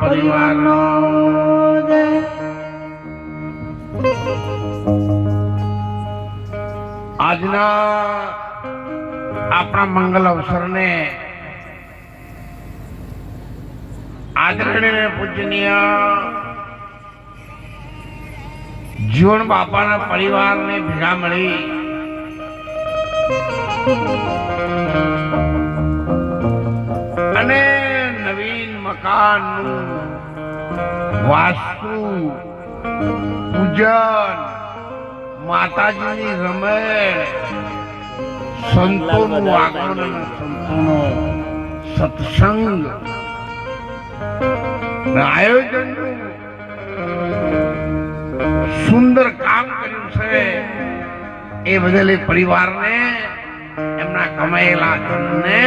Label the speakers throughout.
Speaker 1: પરિવારનો આજના આપણા મંગલ અવસરને આદરણીય પૂજનીય જીવન બાપાના પરિવારને ભેગા મળી નવીન વાસુ વાસ્તુ પૂજન માતાજીની રમેણ સંતોનું આગમન સંતોનો સત્સંગ આયોજન આયોજનનું સુંદર કામ કર્યું છે એ બદલ એ પરિવારને એમના કમાયેલા ધનને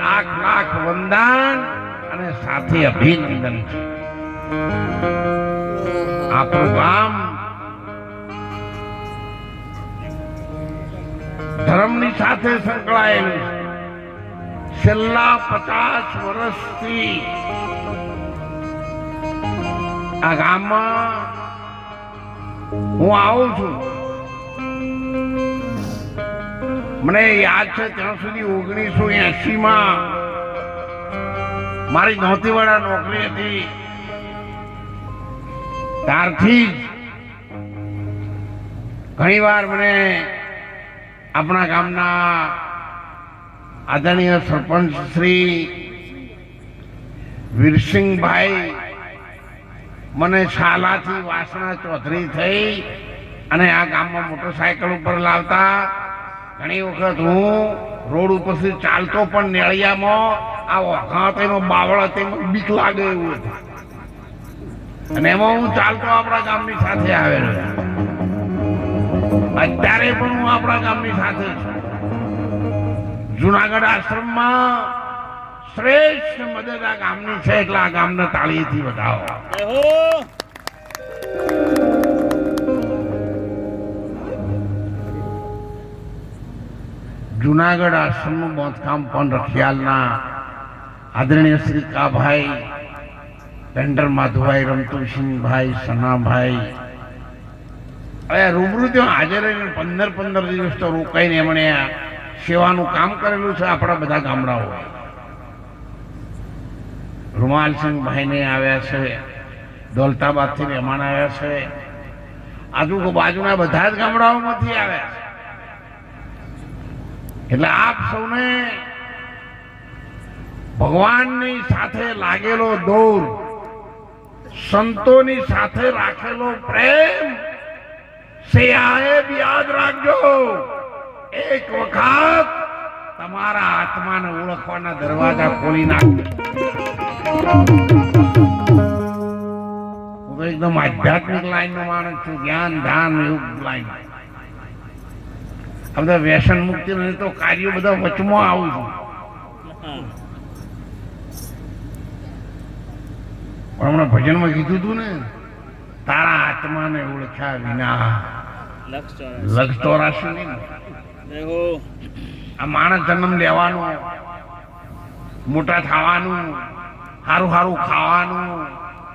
Speaker 1: લાખ લાખ વંદન અને સાથે અભિનંદન. આપણું ગામ ધર્મની સાથે સંકળાયેલું છેલ્લા પચાસ વર્ષથી આ ગામમાં હું આવું છું. મને યાદ છે ત્યાં સુધી ઓગણીસો એસી માં મારી નોતીવાડા નોકરી હતી ત્યારથી ઘણી વાર મને આપણા ગામના આદરણીય સરપંચ શ્રી વીરસિંહભાઈ મને શાલાથી વાસણા ચોધરી થઈ અને આ ગામમાં મોટરસાયકલ ઉપર લાવતા. ઘણી વખત હું રોડ ઉપરથી ચાલતો પણ નેળિયામાં આ વખાત એનો બાવળ બીક લાગે એવું અને એમાં હું ચાલતો આપણા ગામની સાથે આવેલો. અત્યારે પણ હું આપણા ગામની સાથે છું. જુનાગઢ આશ્રમમાં શ્રેષ્ઠ મદદ આ ગામની છે, એટલે આ ગામને તાળીથી વધાવો. જુનાગઢ આશ્રમનું બાંધકામ પણ રખિયાલના આદરણીય શ્રી કાભાઈ પેન્ટર માધુભાઈ રમતુસિંહભાઈ સનાભાઈ. હવે રૂબરૂ ત્યાં હાજર રહીને પંદર પંદર દિવસ તો રોકાઈને એમણે સેવાનું કામ કરેલું છે આપણા બધા ગામડાઓ. રૂમાલસિંહભાઈને આવ્યા છે, દોલતાબાદથી મહેમાન આવ્યા છે. આજુ બાજુના બધા જ ગામડાઓમાંથી આવ્યા છે. એટલે આપ સૌને ભગવાનની સાથે લાગેલો દોર, સંતોની સાથે રાખેલો પ્રેમ સાહેબ યાદ રાખજો. એક વખત તમારા આત્માને ઓળખવાના દરવાજા ખોલી નાખજો. હું એકદમ આધ્યાત્મિક લાઈન નો માણસ છું, જ્ઞાન, ધ્યાન, એવું લાઈન. આ બધા વ્યસન મુક્તિ તો કાર્યો બધા વચમાં આવું છું. પણ હમણાં ભજનમાં કીધું હતું ને તારા આત્માને ઓળખ્યા વિના લક્ષ ચોરાશે આ માણસ જન્મ લેવાનો મોટા થવાનું સારું સારું ખાવાનું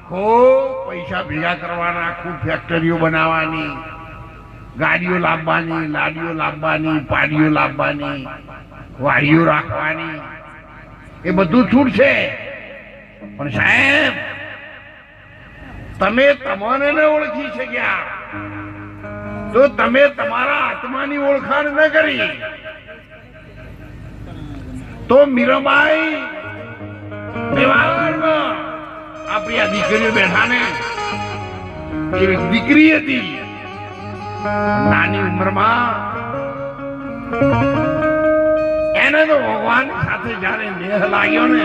Speaker 1: ખૂબ પૈસા ભેગા કરવાના ખૂબ ફેક્ટરીઓ બનાવવાની ગાડીઓ લાવવાની લાડીઓ લાવવાની પાડીઓ લાવવાની વાડીઓ રાખવાની. એ બધું છૂટ છે પણ સાહેબ તમે તમને ન ઓળખી શક્યા. તો તમે તમારા આત્માની ઓળખાણ ન કરી, તો મીરાબાઈ આપણી આ દીકરીઓ બેઠા ને, એ દીકરી હતી. નાની ઉંમરમાં એને તો ભગવાન સાથે જ્યારે દેહ લાગ્યો ને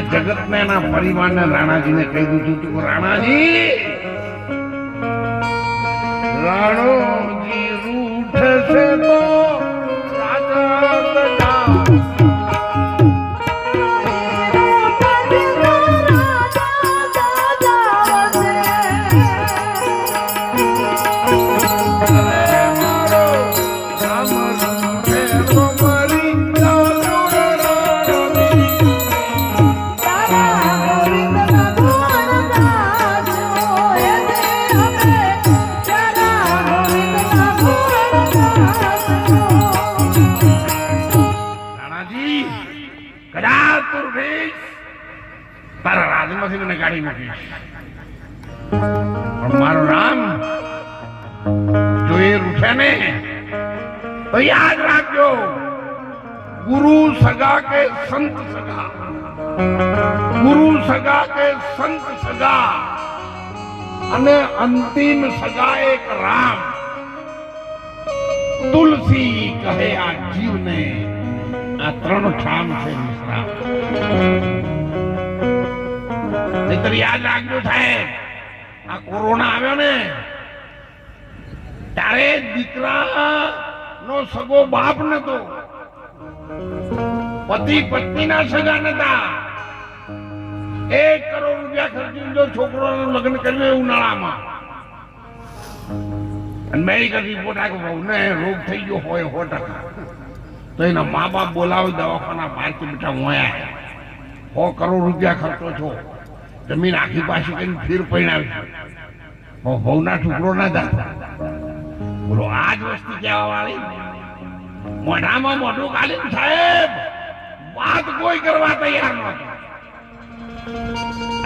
Speaker 1: આ જગત ને એના પરિવારને રાણાજીને કહી દીધું હતું રાણાજી રાણોજી રૂઠશે તો ગુરુ સગા કે સંત સગા? ગુરુ સગા કે સંત સગા? અને અંતિમ સગા એક રામ. તુલસી કહે આ જીવને આ ત્રણ ઠામ છે મિશ્રા. નહીતર યાદ રાખજો સાહેબ, આ કોરોના આવ્યો ને, ત્યારે દીકરા નો સગો બાપ નતો, પતિ પત્નીના સગા નતા. એક કરોડ રૂપિયા ખર્ચી જો છોકરો લગ્ન કર્યું ઉનાળામાં. અને મેડિકલ રિપોર્ટ આવ્યો ને રોગ થઈ ગયો હોય, સો ટકા. તો એના મા બાપ બોલાવે દવાખાના પાંચ બેઠા મોયા સો કરોડ રૂપિયા ખર્ચો છો જમીન આખી પાછી કઈ ફીર છે બહુના ટુકડો ના જાતા બોલો, આ જ વસ્તુ કહેવા વાળી? મોઢામાં મોઢું કાઢીને સાહેબ, વાત કોઈ કરવા તૈયાર નહોતો.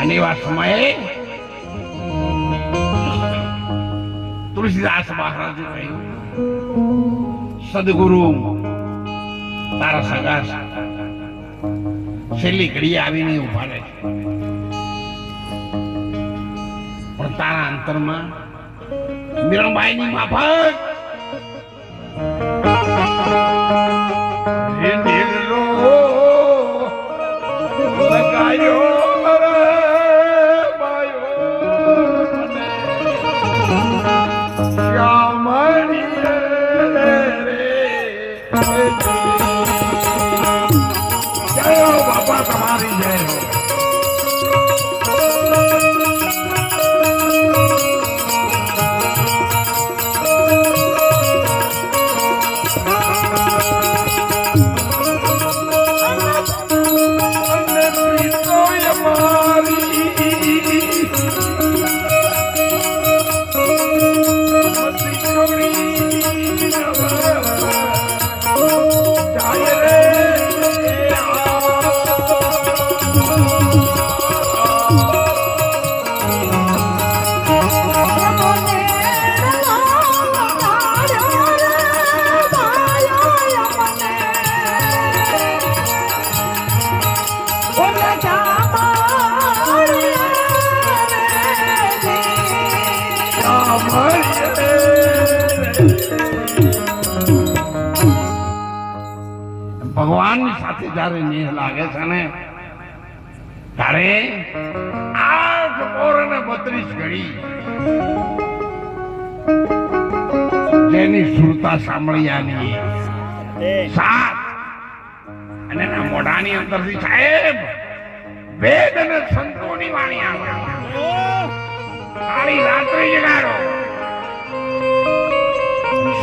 Speaker 1: અને એવા સમયે તુલસીદાસ મહારાજ કહ્યું સદગુરુ તારા સગા છેલ્લી ઘડી આવીને ઊભા રહે પણ તારા અંતરમાં મીરાબાઈની માફક બાપા તમારી જય ભગવાનની સાથે જયારે નેહ લાગે છે ને અને બત્રીસ ઘડી જેની સુરતા સાંભળ્યાની સાત. અને એના મોઢાની અંદરથી સાહેબ, વેદ અને સંતોની વાણી આવે. કાળી રાત્રે જગાડો.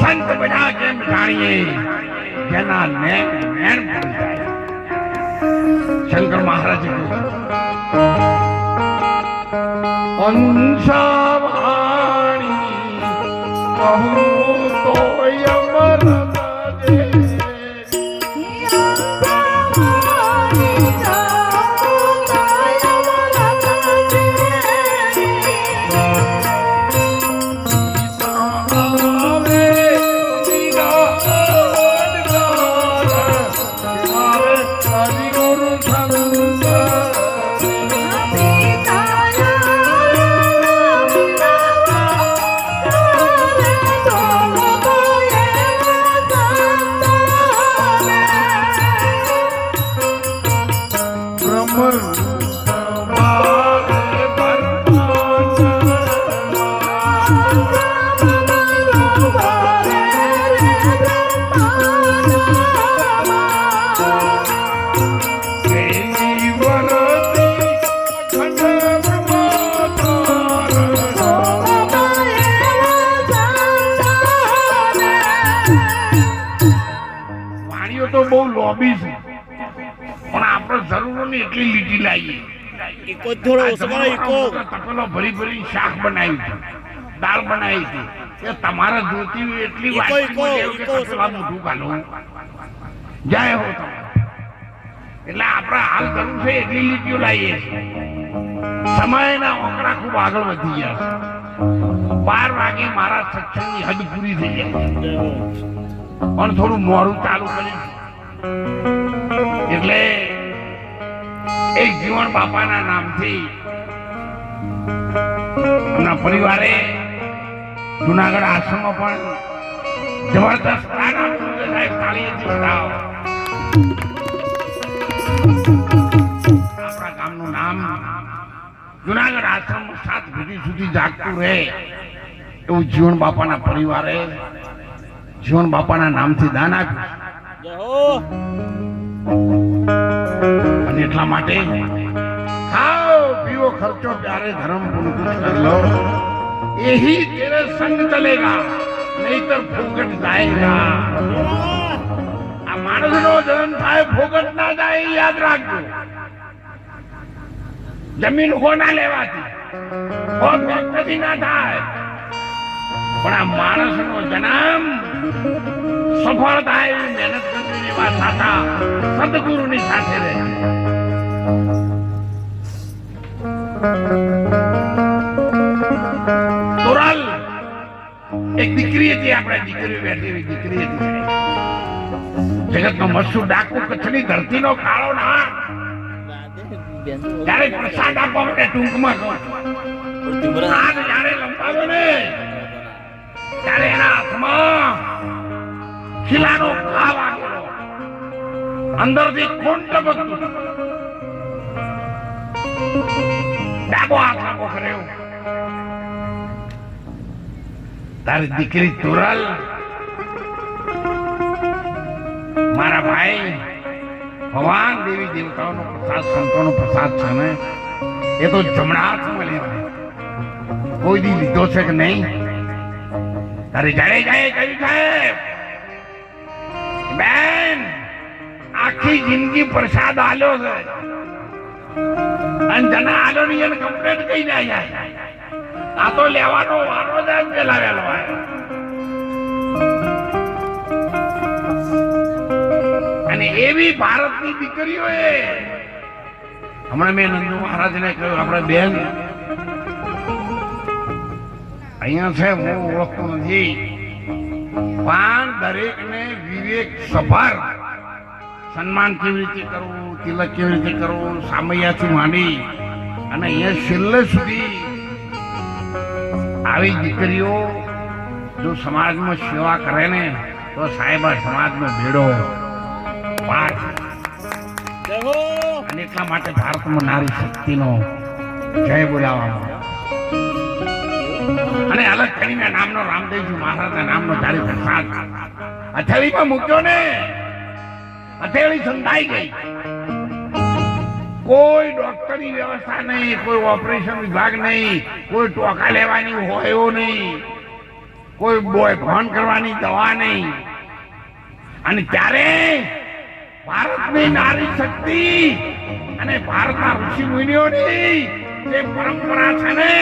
Speaker 1: સંત બધા કેમ જાણીએ, જેના નેમ નેણ પડી જાય. શંકર મહારાજ হংসাবাণী রাম
Speaker 2: ઇકો થોડો ઓછો ખૂબ
Speaker 1: તપેલો ભરી ભરી શાક બનાવ્યું છે. દાળ બનાવી છે. કે તમારે જોતી હોય એટલી
Speaker 2: ઈકો, ઈકો, ઈકો
Speaker 1: તપેલા મોઢું ઘાલું જય હો એટલે આપણે હાલ જરૂર છે એટલી લીટીઓ લાવીએ સમયના ઓકડા ખૂબ આગળ વધી ગયા છે. બાર વાગે મારા સત્સંગની હદ પૂરી થઈ જાય પણ થોડું મોડું ચાલુ કર્યું એટલે જીવન બાપાના નામથી. એમના પરિવારે જુનાગઢ આશ્રમમાં પણ જબરદસ્ત સાહેબ તાળીઓથી વધાવો. આપણા ગામનું નામ જુનાગઢ આશ્રમ સાત પેઢી સુધી જાગતું રહે એવું જીવન બાપાના પરિવારે જીવન બાપાના નામથી દાન આપ્યું એટલા માટે ખાઓ પીવો ખર્ચો, પ્યારે, ધર્મ લો. એહી તેરે સંગ ચલેગા, નહીતર ફોકટ જાયેગા. આ માણસનો જન્મ થાય, ફોકટ ના જાય યાદ રાખજો. જમીન હો લેવાથી લેવાતી ફોક ના થાય. પણ આ માણસ નો જન્મ સફળતા થાય મહેનત કરવાની વાત સાચા સદગુરુની સાથે રહે. તોરલ એક કાળો ના. ત્યારે પ્રસાદ માટે ટૂંકમાં ત્યારે એના હાથમાં ખીલાનો ઘા વાગેલો. અંદરથી ખૂન ટપકતું તારી દીકરી તુરલ મારા ભાઈ, ભગવાન દેવી દેવતાઓનો પ્રસાદ, સંતોનો પ્રસાદ છે ને, એ તો જમણા હાથમાં લેવાય કોઈ દી લીધો છે કે નહીં? તારે જાડે જાય કહ્યું સાહેબ બેન, આખી જિંદગી પ્રસાદ આલ્યો છે. અને જના આલ્યો ની એને કમ્પ્લેટ ના જાય આ તો લેવાનો વારો જ આજ પેલા વહેલો અને એવી ભારતની દીકરીઓએ, હમણાં મેં નંદુ મહારાજને કહ્યું, આપણે બેન, અહીંયા છે, હું ઓળખતો નથી, પણ દરેકને વિવેક સભર સન્માન કેવી રીતે કરવું, તિલક કેવી રીતે કરવું, સામૈયાથી માંડી અને અહીંયા છેલ્લે સુધી આવી દીકરીઓ જો સમાજમાં સેવા કરે ને, તો સાહેબ આ સમાજનો ભેડો અને એટલા માટે ભારતમાં નારી શક્તિનો જય બોલાવવામાં અને અલગ કરીને નામનો રામદેવજી મહારાજના નામનો તારી પ્રસાદ હથેળીમાં મૂક્યો ને. હથેળી સંધાઈ ગઈ. કોઈ ડોક્ટરની વ્યવસ્થા નહીં, કોઈ ઓપરેશન વિભાગ નહીં, કોઈ ટોકા લેવાની હોય નહીં, કોઈ બોય ભણ કરવાની દવા નહીં. અને ત્યારે ભારતની નારી શક્તિ અને ભારતના ઋષિ મુનિઓની જે પરંપરા છે ને,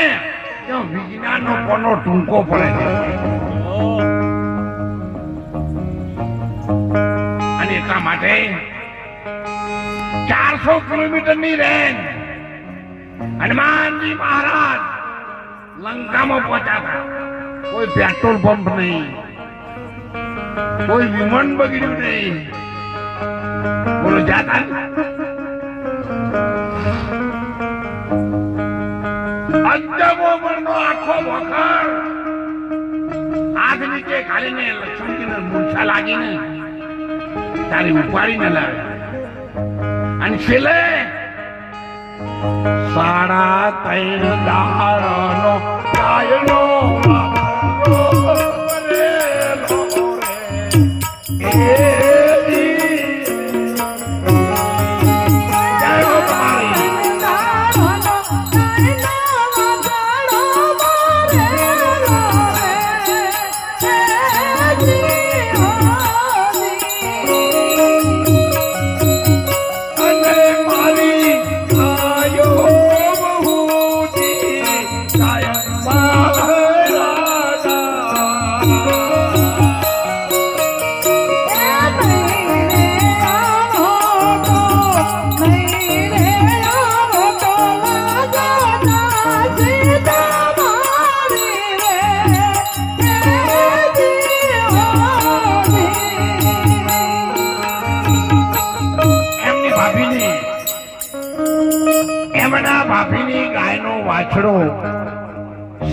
Speaker 1: ત્યાં વિજ્ઞાનનો કોનો ટૂંકો પડે છે.
Speaker 2: હો
Speaker 1: માટે ચારસો કિલોમીટરની રેન્જ હનુમાનજી મહારાજ લંકામાં પહોંચ્યા કોઈ પેટ્રોલ પંપ નહીં, કોઈ વિમાન બગડ્યું નહીં. બોલો, જાતા અજબો મણનો આખો વખર હાથ નીચે ખાલીને લક્ષ્મણજીને મૂર્છા લાગીને તારી ઉપાડીને લાવે અને છેલ્લે સાડા ત્રણ દારનો કાયનો વાઘરો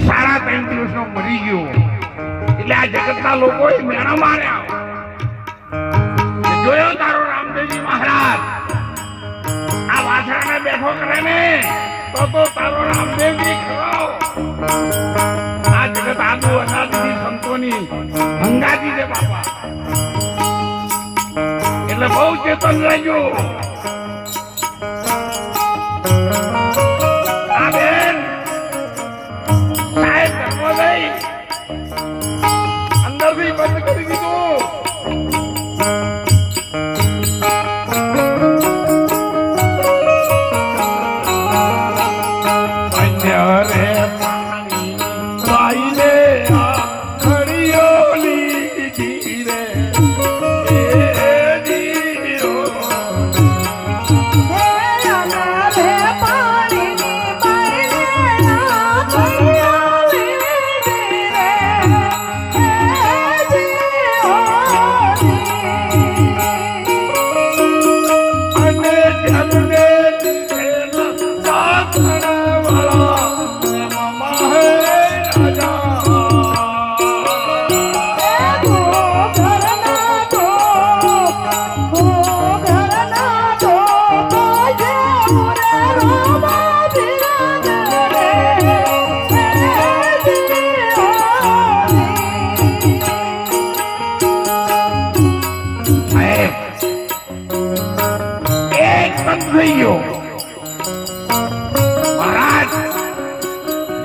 Speaker 1: સાડા ત્રણ દિવસનો મરી ગયો. એટલે આ જગતના લોકો મેણા માર્યા. જોયો તારો રામદેવજી મહારાજ? આ વાછડાને બેઠો કરે ને, તો તો તારો રામદેવજી ખરો. આ જગત આદુ અનાદિથી સંતોની હંગાતી છે બાપા. એટલે બહુ ચેતન રહેજો. અંદરથી બંધ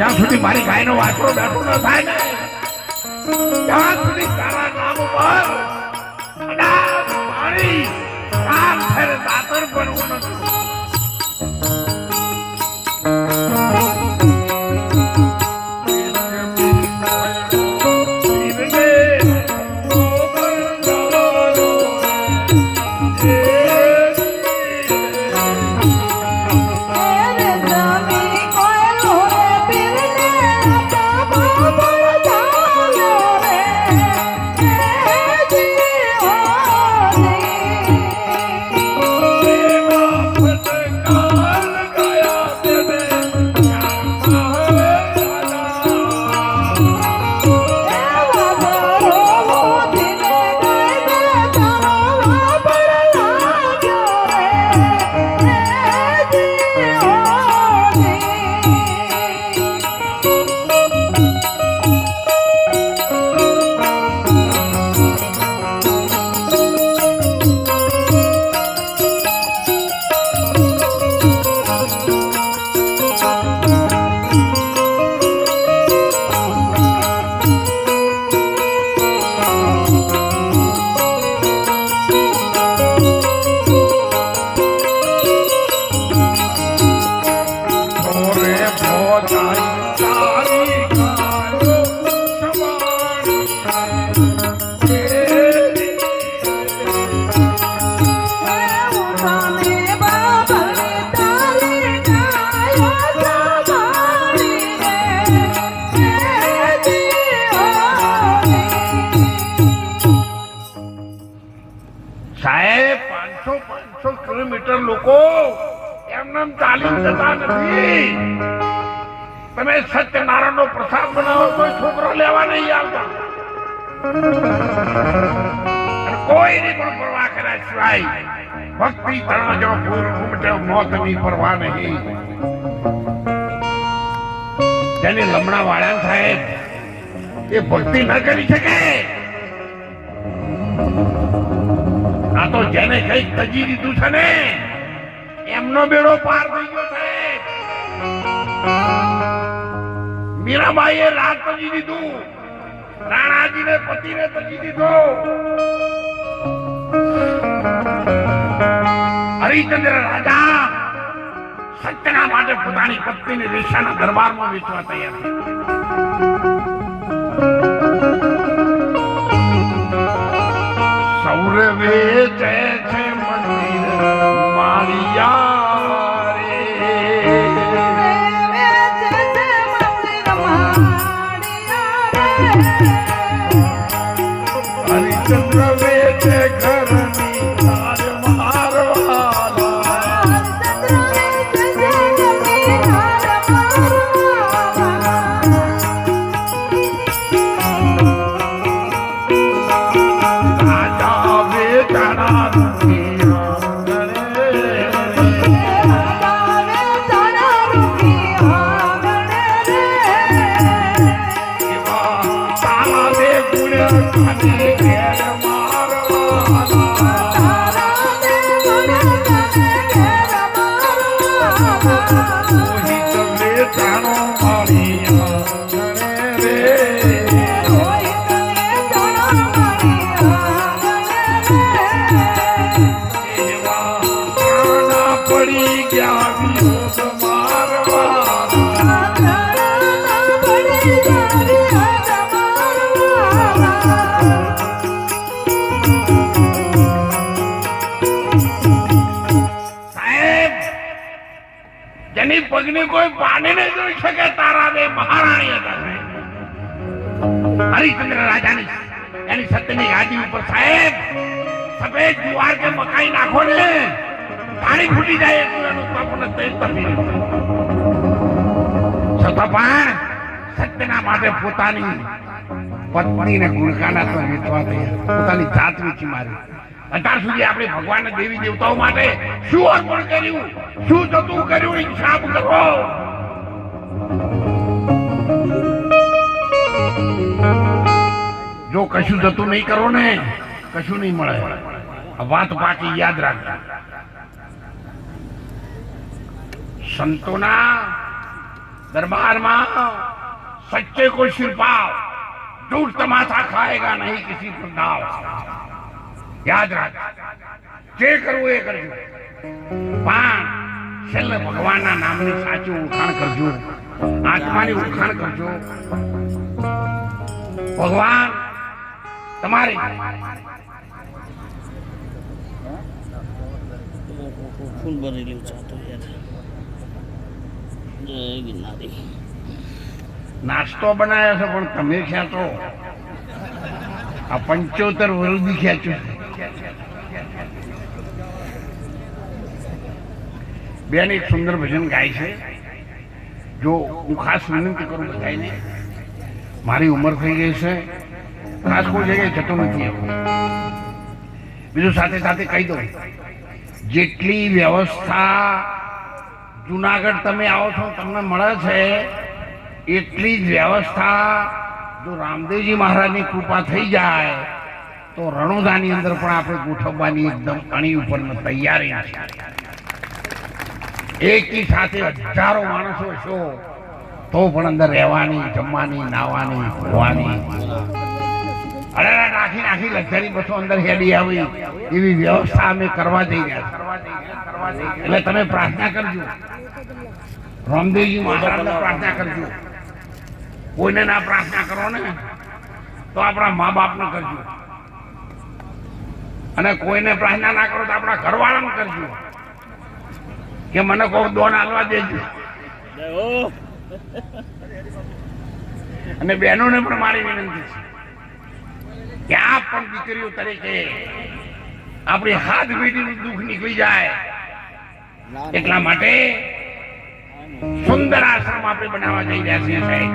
Speaker 1: જ્યાં સુધી મારી ગાયનો વાછડો બેઠો ન થાય ને, ત્યાં સુધી તારા નામ ઉપર પાણી દાતર બનવું નથી. ચાલી નથી. તમે સત્યનારાયણ નો પ્રસાદ બનાવો કોઈ છોકરો લેવા નહીં આવતા. કોઈની પણ પરવા કર્યા જેની લમણા વાળા સાહેબ, એ ભક્તિ ન કરી શકે. આ તો જેને કઈ તજી દીધું છે ને. એમનો બેડો પાર થઈ ગયો છે. મીરાબાઈએ રાત તજી દીધું. રાણાજીને પતિને તજી દીધો. હરિચંદ્ર રાજા સત્યના માટે પોતાની પત્નીને વેશ્યાના દરબારમાં વેચવા તૈયાર થયા. એની સત્યની ગાદી ઉપર સાહેબ, સફેદ જુવાર કે મકાઈ નાખો ને, પાણી ફૂટી જાય એટલું તપને તેજ તપી છતાં પણ સત્યના માટે પોતાની પત્નીને ગુણકાના તો વેચવા થયા પોતાની જાત વેચી મારી. અત્યાર સુધી આપણે ભગવાન દેવી દેવતાઓ માટે શું અર્પણ કર્યું? શું જતું કર્યું? હિસાબ કરો. જો કશું જતું નહીં કરો ને કશું નહીં મળે આ વાત પાકી યાદ રાખજો સંતોના दरबार सच्चे को सिर पाओ झूठ तमाशा खाएगा नहीं किसी पर दाव યાદ રાખ જે કરવું એ કરજો પણ છેલ્લે ભગવાનના નામની સાચું ઓળખાણ કરજો આત્માની ઓળખાણ કરજો ભગવાન તમારી.
Speaker 2: ખૂન ભરેલું ચાતો જય ગિરનારી.
Speaker 1: નાસ્તો બનાવ્યો છે પણ તમે ખેંચો આ પંચોતેર વરુદી ખેંચ્યું બેન એક સુંદર ભજન ગાય છે. જો હું ખાસ વિનંતી કરું બધાને મારી ઉંમર થઈ ગઈ છે. ખાસ કોઈ જતો નથી. બીજું સાથે સાથે કહી દઉં, જેટલી વ્યવસ્થા જુનાગઢ તમે આવો છો, તમને મળે છે, એટલી જ વ્યવસ્થા જો રામદેવજી મહારાજની કૃપા થઈ જાય, તો રણોદાની અંદર પણ આપણે ગોઠવવાની એકદમ અણી ઉપર તૈયારી એકી સાથે હજારો માણસો છો, તો પણ અંદર રહેવાની, જમવાની નાવાની ધોવાની અરે નાખી નાખી લક્ઝરી બસો અંદર હેડી આવી. એવી વ્યવસ્થા અમે કરવા જઈ રહ્યા એટલે તમે પ્રાર્થના કરજો. રામદેવજી મહારાજને પ્રાર્થના કરજો. કોઈને ના પ્રાર્થના કરો ને તો આપણા મા બાપને કરજો. અને કોઈને પ્રાર્થના ના કરો તો આપણા ઘરવાળાને કરજો. કે મને કોઈ દોન હાલવા દેજો. અને બહેનોને પણ મારી વિનંતી છે. કે આપ પણ દીકરીઓ તરીકે આપણી હાથ પેઢીનું દુઃખ નીકળી જાય. એટલા માટે સુંદર આશ્રમ આપણે બનાવવા જઈ રહ્યા છીએ સાહેબ.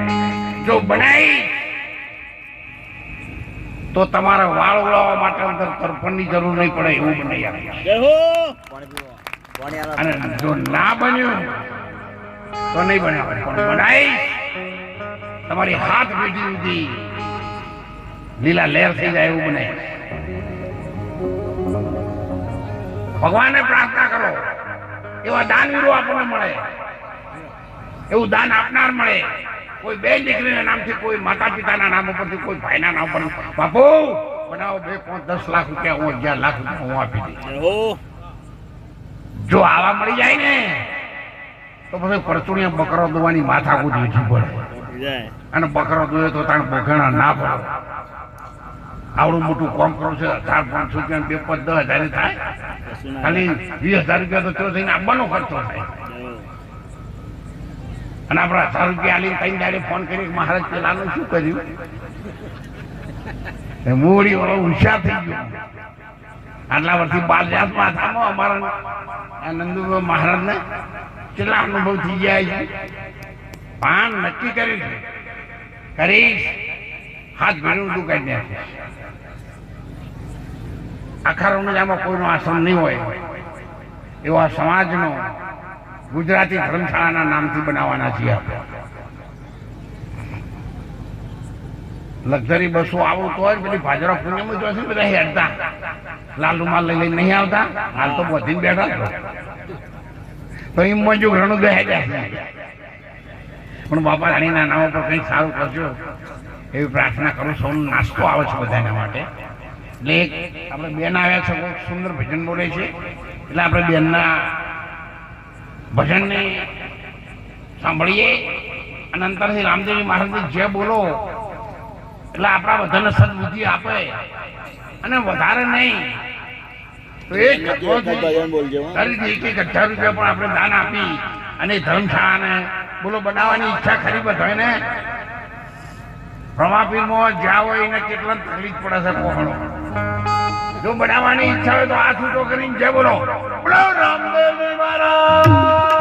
Speaker 1: જો બનાવી તો તમારા વાળ ઉડાવવા માટે અંદર તર્પણની જરૂર નહીં પડે એવું બનાવી આપીએ અને જો ના બન્યું તો નહીં બનાવે પણ બનાવી તમારી હાથ પેઢી સુધી લીલા લહેર થઈ જાય એવું બનાવી ભગવાનને પ્રાર્થના કરો. એવા દાનવીરો આપણને મળે. એવું દાન આપનાર મળે. કોઈ બે દીકરીના નામથી કોઈ માતા પિતાના નામ ઉપરથી કોઈ ભાઈના નામ પર બાપુ બનાવો બે પાંચ દસ લાખ રૂપિયા હું અગિયાર લાખ રૂપિયા હું આપી દઈશ. જો આવા મળી જાય ને તો પછી પરચુણિયા બકરો દોવાની માથા કૂદ પડે. અને બકરો દોયો તો તાણ બોઘણા ના પડે. આવડું મોટું કોમ કરો છે હજાર પાંચસો રૂપિયા બે પાંચ દસ હજાર થાય? ખાલી વીસ હજાર રૂપિયા તો ચો થઈને આપવાનો ખર્ચો થાય. અને આપણે હજાર રૂપિયા આલી ત્રણ દાડે ફોન કરી મહારાજ પેલાનું શું કર્યું? મોડી વાળો હોશિયાર થઈ ગયો. આટલા વર્ષથી બાર જાત માથામાં અમારા નંદુભાઈ મહારાજને. કેટલા અનુભવ થઈ જાય છે. પાન નક્કી કર્યું છે કરીશ. હાથ ભેળું તું કાઢી નાખીશ. આખા રણજામાં કોઈનો આશ્રમ નહીં હોય. એવા સમાજનો ગુજરાતી ધર્મશાળાના નામથી બનાવવાના છીએ આપણે. લક્ઝરી બસો આવું તો જ પેલી ભાજરા પૂનમ જો છે બધા હેડતા. લાલ રૂમાલ લઈ લઈને નહીં આવતા? હાલ તો બધીને બેઠા તો એમ મંજુ ઘણું બે જાય. પણ બાપા રાણીના નામ પર કંઈક સારું કરજો. એવી પ્રાર્થના કરું સૌનો નાસ્તો આવે છે બધાના માટે. એટલે આપણે બેન આવ્યા છે બહુ સુંદર ભજન બોલે છે. એટલે આપણે બેનના ભજનને સાંભળીએ અને અંતરથી રામદેવજી મહારાજ જે બોલો એટલે આપણા બધાને સદબુદ્ધિ આપે. અને વધારે નહીં એક એક રૂપિયા પણ આપણે દાન આપી અને ધર્મશાળાને બોલો બનાવવાની ઈચ્છા ખરી બધાને. પ્રમાપીરમાં જ્યાં હોય એને કેટલા તકલીફ પડે છે પહોંચો જો બનાવવાની ઈચ્છા હોય તો આ છૂટો કરીને જય બોલો. રામદેવ મહારાજ.